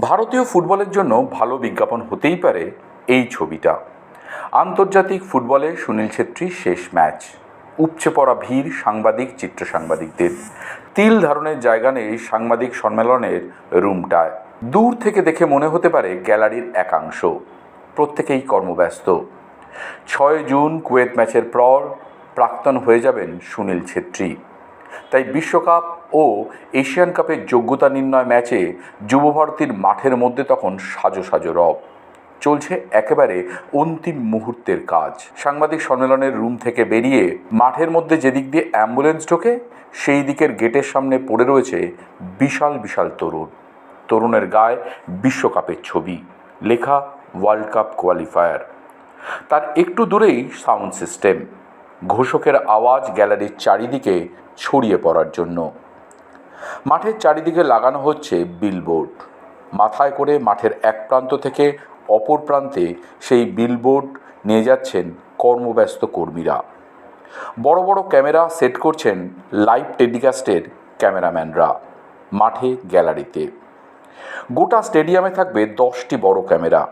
ভারতীয় ফুটবলের জন্য ভালো বিজ্ঞাপন হতেই পারে এই ছবিটা। আন্তর্জাতিক ফুটবলে সুনীল ছেত্রীর শেষ ম্যাচ। উপচে পড়া ভিড় সাংবাদিক, চিত্র সাংবাদিকদের। তিল ধারণের জায়গা নেই সাংবাদিক সম্মেলনের রুমটায়। দূর থেকে দেখে মনে হতে পারে গ্যালারির একাংশ। প্রত্যেকেই কর্মব্যস্ত। ছয় জুন কুয়েত ম্যাচের পর প্রাক্তন হয়ে যাবেন সুনীল ছেত্রী। তাই বিশ্বকাপ ও এশিয়ান কাপের যোগ্যতা নির্ণয় ম্যাচে যুবভারতীর মাঠের মধ্যে তখন সাজো সাজো রব। চলছে একেবারে অন্তিম মুহূর্তের কাজ। সাংবাদিক সম্মেলনের রুম থেকে বেরিয়ে মাঠের মধ্যে যেদিক দিয়ে অ্যাম্বুলেন্স ঢোকে, সেই দিকের গেটের সামনে পড়ে রয়েছে বিশাল বিশাল তরুণ। তরুণের গায়ে বিশ্বকাপের ছবি, লেখা ওয়ার্ল্ড কাপ কোয়ালিফায়ার তার একটু দূরেই সাউন্ড সিস্টেম ঘোষকের আওয়াজ গ্যালারির চারিদিকে ছড়িয়ে পড়ার জন্য। মাঠের চারিদিকে লাগানো হচ্ছে বিলবোর্ড মাথায় করে মাঠের এক প্রান্ত থেকে অপর প্রান্তে সেই বিলবোর্ড নিয়ে যাচ্ছেন কর্মব্যস্ত কর্মীরা। বড় বড় ক্যামেরা সেট করছেন লাইভ টেলিকাস্টের ক্যামেরাম্যানরা মাঠে গ্যালারিতে। গোটা স্টেডিয়ামে থাকবে দশটি বড় ক্যামেরা।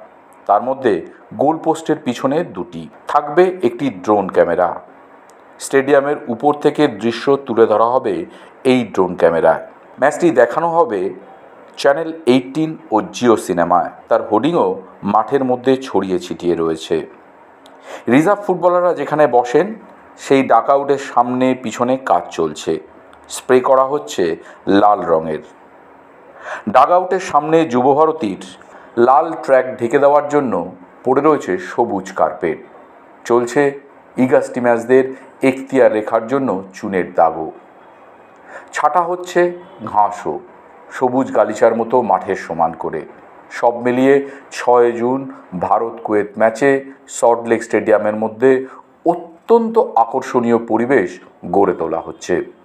তার মধ্যে গোল পোস্টের পিছনে দুটি। থাকবে একটি ড্রোন ক্যামেরা। স্টেডিয়ামের উপর থেকে দৃশ্য তুলে ধরা হবে এই ড্রোন ক্যামেরায়। ম্যাচটি দেখানো হবে চ্যানেল এইটিন ও জিও সিনেমায়। তার হোর্ডিংও মাঠের মধ্যে ছড়িয়ে ছিটিয়ে রয়েছে। রিজার্ভ ফুটবলাররা যেখানে বসেন, সেই ডাকআউটের সামনে পিছনে কাজ চলছে। স্প্রে করা হচ্ছে লাল রঙের। ডাগআউটের সামনে যুবভারতীর লাল ট্র্যাক ঢেকে দেওয়ার জন্য পড়ে রয়েছে সবুজ কার্পেট। চলছে ইগাস্টি ম্যাচদের এখতিয়ার রেখার জন্য চুনের দাগও। ছাটা হচ্ছে ঘাসও, সবুজ গালিচার মতো মাঠের সমান করে। সব মিলিয়ে ছয় জুন ভারত কুয়েত ম্যাচে সল্টলেক স্টেডিয়ামের মধ্যে অত্যন্ত আকর্ষণীয় পরিবেশ গড়ে তোলা হচ্ছে।